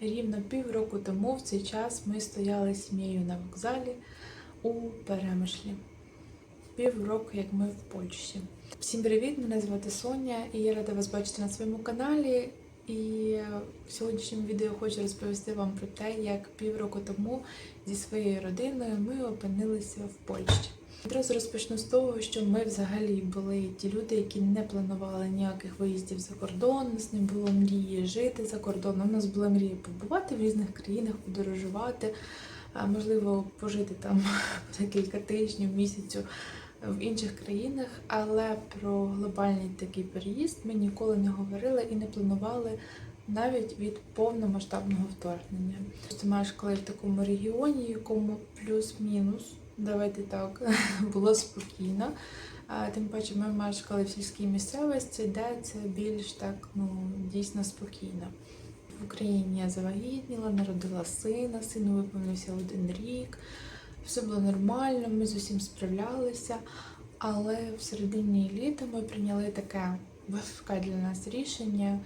Рівно півроку тому в цей час ми стояли сім'єю на вокзалі у Перемишлі. Півроку, як ми в Польщі. Всім привіт! Мене звати Соня і я рада вас бачити на своєму каналі. І в сьогоднішньому відео хочу розповісти вам про те, як півроку тому зі своєю родиною ми опинилися в Польщі. Одразу розпочну з того, що ми взагалі були ті люди, які не планували ніяких виїздів за кордон. У нас не було мрії жити за кордоном. У нас була мрія побувати в різних країнах, подорожувати, можливо, пожити там декілька тижнів, місяцю в інших країнах. Але про глобальний такий переїзд ми ніколи не говорили і не планували. Навіть від повномасштабного вторгнення. Ти маєш коли в такому регіоні, якому плюс-мінус давайте так, було спокійно. Тим паче ми мешкали в сільській місцевості, де це більш так ну, дійсно спокійно. В Україні я завагітніла, народила сина, сину виповнився один рік, все було нормально, ми з усім справлялися. Але в середині літа ми прийняли таке важке для нас рішення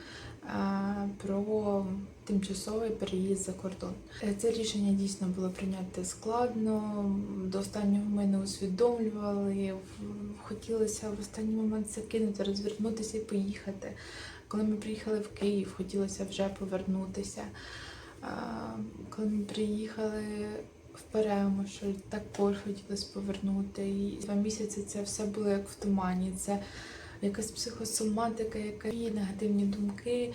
про тимчасовий переїзд за кордон. Е, Це рішення дійсно було прийняти складно. До останнього ми не усвідомлювали. Хотілося в останній момент закинути, розвернутися і поїхати. Коли ми приїхали в Київ, хотілося вже повернутися. Коли ми приїхали в Перемишль, також хотілося повернути. І два місяці це все було як в тумані. Це якась психосоматика, якась негативні думки.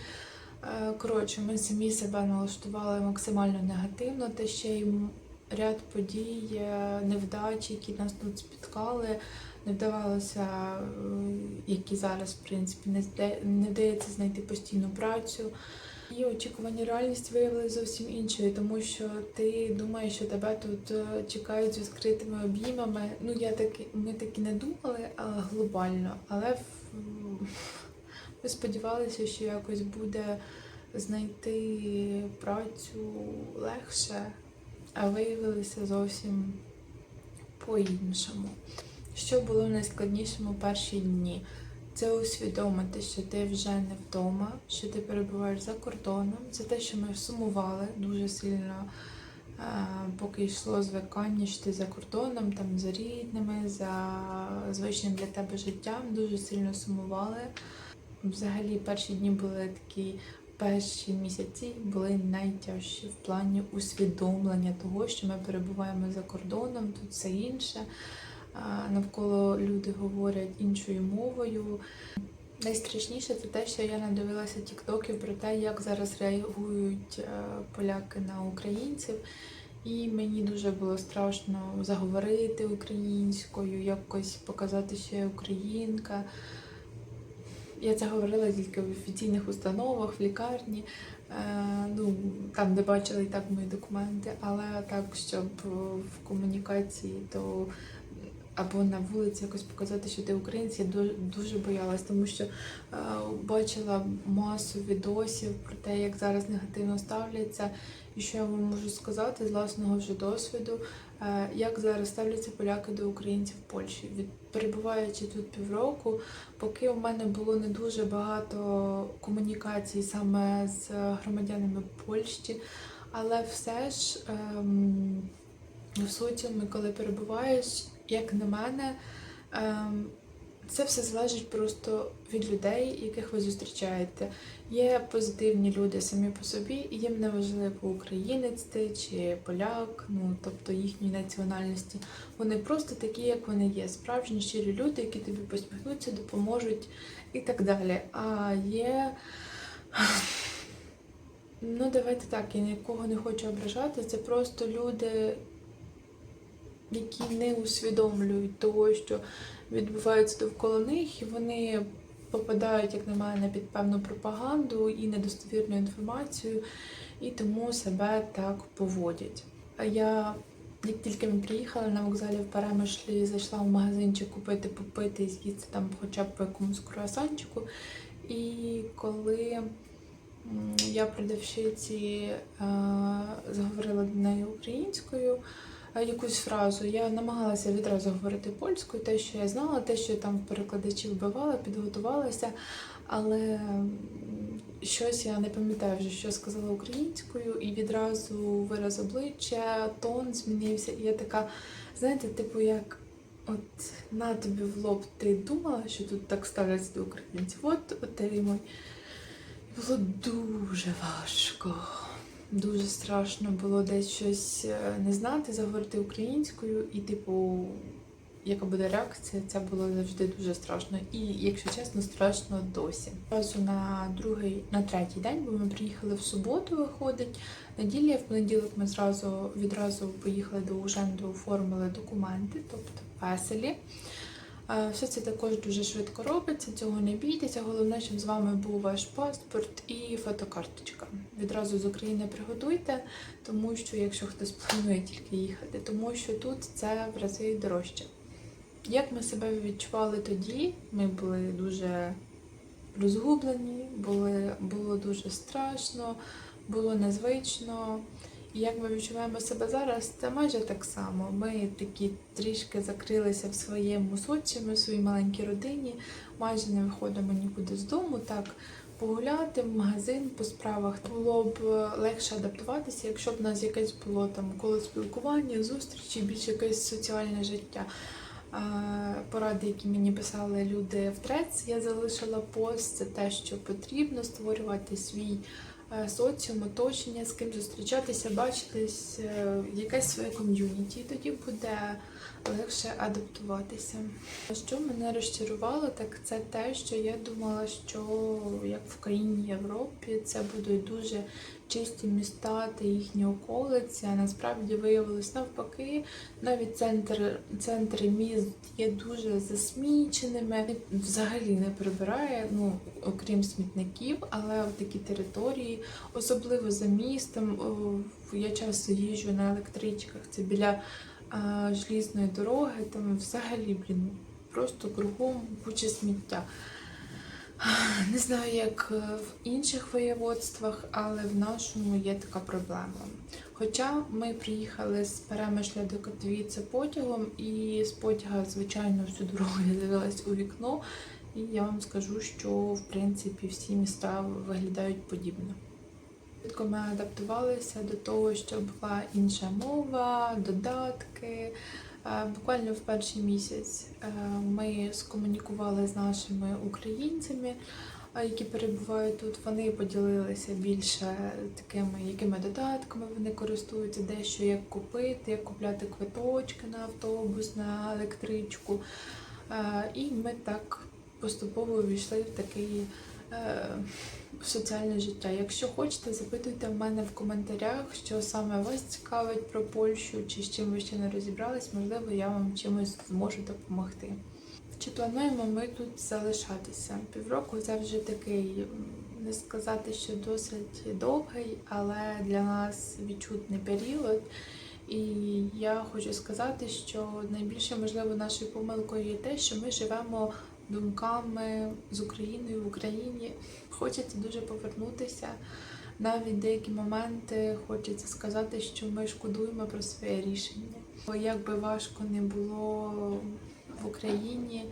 Е, Коротше, ми самі себе налаштували максимально негативно, та ще й ряд подій, е, невдач, які нас тут спіткали, не вдавалося, е, які зараз, в принципі, не вдається знайти постійну працю. І очікування реальність виявилися зовсім іншою, тому що ти думаєш, що тебе тут е, чекають з відкритими обіймами. Ну, я так, ми так не думали а глобально, але ми сподівалися, що якось буде знайти працю легше, а виявилося зовсім по-іншому. Що було в найскладнішому перші дні? Це усвідомити, що ти вже не вдома, що ти перебуваєш за кордоном. Це те, що ми сумували дуже сильно, е, поки йшло звикання, що ти за кордоном, там за рідними, за звичним для тебе життям, дуже сильно сумували. Взагалі, перші дні були такі, перші місяці були найтяжчі в плані усвідомлення того, що ми перебуваємо за кордоном, тут все інше. Навколо люди говорять іншою мовою. Найстрашніше це те, що я надивилася тіктоків про те, як зараз реагують е, поляки на українців. І мені дуже було страшно заговорити українською, якось показати, що я українка. Я це говорила тільки в офіційних установах, в лікарні, е, ну, там, де бачили і так мої документи, але так, щоб в комунікації, то або на вулиці якось показати, що ти українець, я дуже, дуже боялась, тому що е, бачила масу відосів про те, як зараз негативно ставляться, і що я вам можу сказати з власного вже досвіду, е, як зараз ставляться поляки до українців в Польщі. Від перебуваючи тут півроку, поки у мене було не дуже багато комунікацій саме з громадянами Польщі, але все ж ем, в соціумі, коли перебуваєш, як на мене, ем, це все залежить просто від людей, яких ви зустрічаєте. Є позитивні люди самі по собі, і їм не важливо українець ти чи поляк, ну тобто їхньої національності. Вони просто такі, як вони є, справжні щирі люди, які тобі посміхнуться, допоможуть і так далі. А є. Ну, давайте так, я нікого не хочу ображати. Це просто люди, які не усвідомлюють того, що відбувається довкола них, і вони попадають, як на мене, під певну пропаганду і недостовірну інформацію, і тому себе так поводять. А я, як тільки ми приїхали на вокзалі в Перемишлі, зайшла в магазинчик купити, попити і з'їсти там хоча б по якомусь круасанчику. І коли я продавщиці е, заговорила до неї українською, якусь фразу. Я намагалася відразу говорити польською, те, що я знала, те, що я там в перекладачі вбивала, підготувалася. Але щось я не пам'ятаю вже, що сказала українською, і відразу вираз обличчя, тон змінився. І я така, знаєте, типу, як от на тобі в лоб ти думала, що тут так ставляться до українців. От отримуй. Було дуже важко. Дуже страшно було десь щось е, не знати, заговорити українською, і, типу, яка буде реакція, це було завжди дуже страшно. І, якщо чесно, страшно досі. Разу на другий, на третій день, бо ми приїхали в суботу, виходить. Неділя, в понеділок ми зразу відразу поїхали до Уженду, оформили документи, тобто веселі. Все це також дуже швидко робиться, цього не бійтеся. Головне, щоб з вами був ваш паспорт і фотокарточка. Відразу з України приготуйте, тому що якщо хтось планує тільки їхати, тому що тут це в рази дорожче. Як ми себе відчували тоді, ми були дуже розгублені, були, було дуже страшно, було незвично. Як ми відчуваємо себе зараз, це майже так само. Ми такі трішки закрилися в своєму соціумі, в своїй маленькій родині, майже не виходимо нікуди з дому. Так, погуляти в магазин по справах було б легше адаптуватися, якщо б у нас якесь було там коло спілкування, зустрічі, більш якесь соціальне життя. Е, Поради, які мені писали люди в трец, я залишила пост. Це те, що потрібно створювати свій е, соціум, оточення, з ким зустрічатися, бачитись, е, якесь своє ком'юніті. Тоді буде легше адаптуватися. Що мене розчарувало, так це те, що я думала, що як в країні Європі це будуть дуже чисті міста та їхні околиці. А насправді виявилось навпаки, навіть центр, центри міст є дуже засміченими. Взагалі не прибирає, ну окрім смітників, але в такі території, особливо за містом. Я часто їжджу на електричках. Це біля а, желізної дороги, там взагалі, блін, просто кругом куча сміття. Не знаю, як е, в інших воєводствах, але в нашому є така проблема. Хоча ми приїхали з Перемишля до Катовіця потягом, і з потяга, звичайно, всю дорогу я дивилась у вікно, і я вам скажу, що в принципі всі міста виглядають подібно. Швидко ми адаптувалися до того, що була інша мова, додатки. Е, Буквально в перший місяць е, ми скомунікували з нашими українцями, е, які перебувають тут. Вони поділилися більше такими, якими додатками вони користуються, дещо як купити, як купляти квиточки на автобус, на електричку. І ми так поступово війшли в такий соціальне життя. Якщо хочете, запитуйте в мене в коментарях, що саме вас цікавить про Польщу, чи з чим ви ще не розібрались, можливо, я вам чимось зможу допомогти. Чи плануємо ми тут залишатися? Півроку це вже такий, не сказати, що досить довгий, але для нас відчутний період. І я хочу сказати, що найбільше можливо нашою помилкою є те, що ми живемо думками з Україною в Україні. Хочеться дуже повернутися. Навіть деякі моменти хочеться сказати, що ми шкодуємо про своє рішення. Бо як би важко не було в Україні,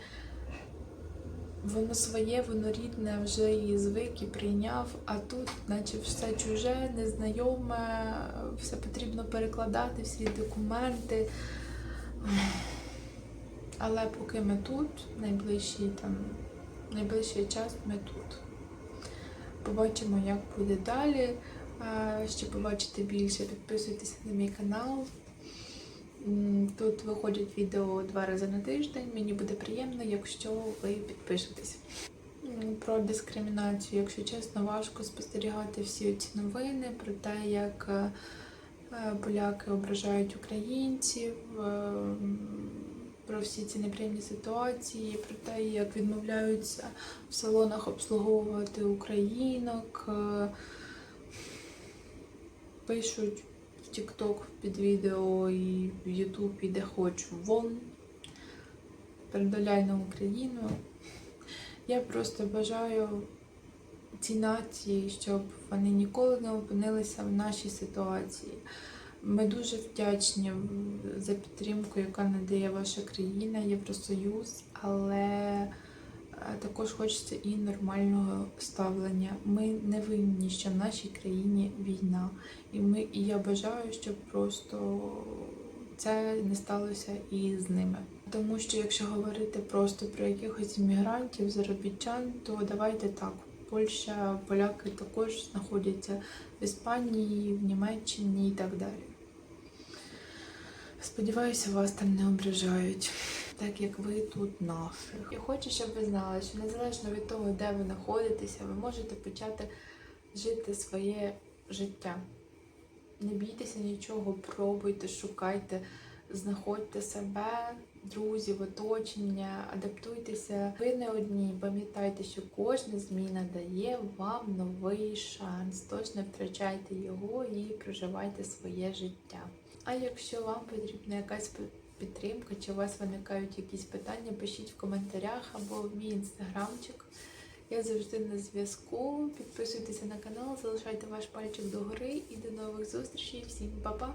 воно своє, воно рідне, вже і звик і прийняв, а тут, наче все чуже, незнайоме, все потрібно перекладати, всі документи. Але поки ми тут, найближчий там, найближчий час ми тут. Побачимо, як буде далі. А, Ще побачите більше, підписуйтесь на мій канал. Тут виходять відео два рази на тиждень. Мені буде приємно, якщо ви підпишетесь. Про дискримінацію, якщо чесно, важко спостерігати всі ці новини про те, як е, поляки ображають українців, е, про всі ці неприємні ситуації, про те, як відмовляються в салонах обслуговувати українок, е, пишуть в TikTok під відео і в YouTube, і де хочу вон. Передоляй на Україну. Я просто бажаю цій нації, щоб вони ніколи не опинилися в нашій ситуації. Ми дуже вдячні за підтримку, яка надає ваша країна, Євросоюз, але Е, Також хочеться і нормального ставлення. Ми не винні, що в нашій країні війна. І ми, і я бажаю, щоб просто це не сталося і з ними. Тому що якщо говорити просто про якихось іммігрантів, заробітчан, то давайте так. Польща, поляки також знаходяться в Іспанії, в Німеччині і так далі. Сподіваюся, вас там не ображають, так як ви тут наших. Я хочу, щоб ви знали, що незалежно від того, де ви знаходитеся, ви можете почати жити своє життя. Не бійтеся нічого, пробуйте, шукайте, знаходьте себе, друзів, оточення, адаптуйтеся. Ви не одні. Пам'ятайте, що кожна зміна дає вам новий шанс. Тож не втрачайте його і проживайте своє життя. А якщо вам потрібна якась підтримка, чи у вас виникають якісь питання, пишіть в коментарях або в мій інстаграмчик. Я завжди на зв'язку. Підписуйтеся на канал, залишайте ваш пальчик догори і до нових зустрічей. Всім па-па!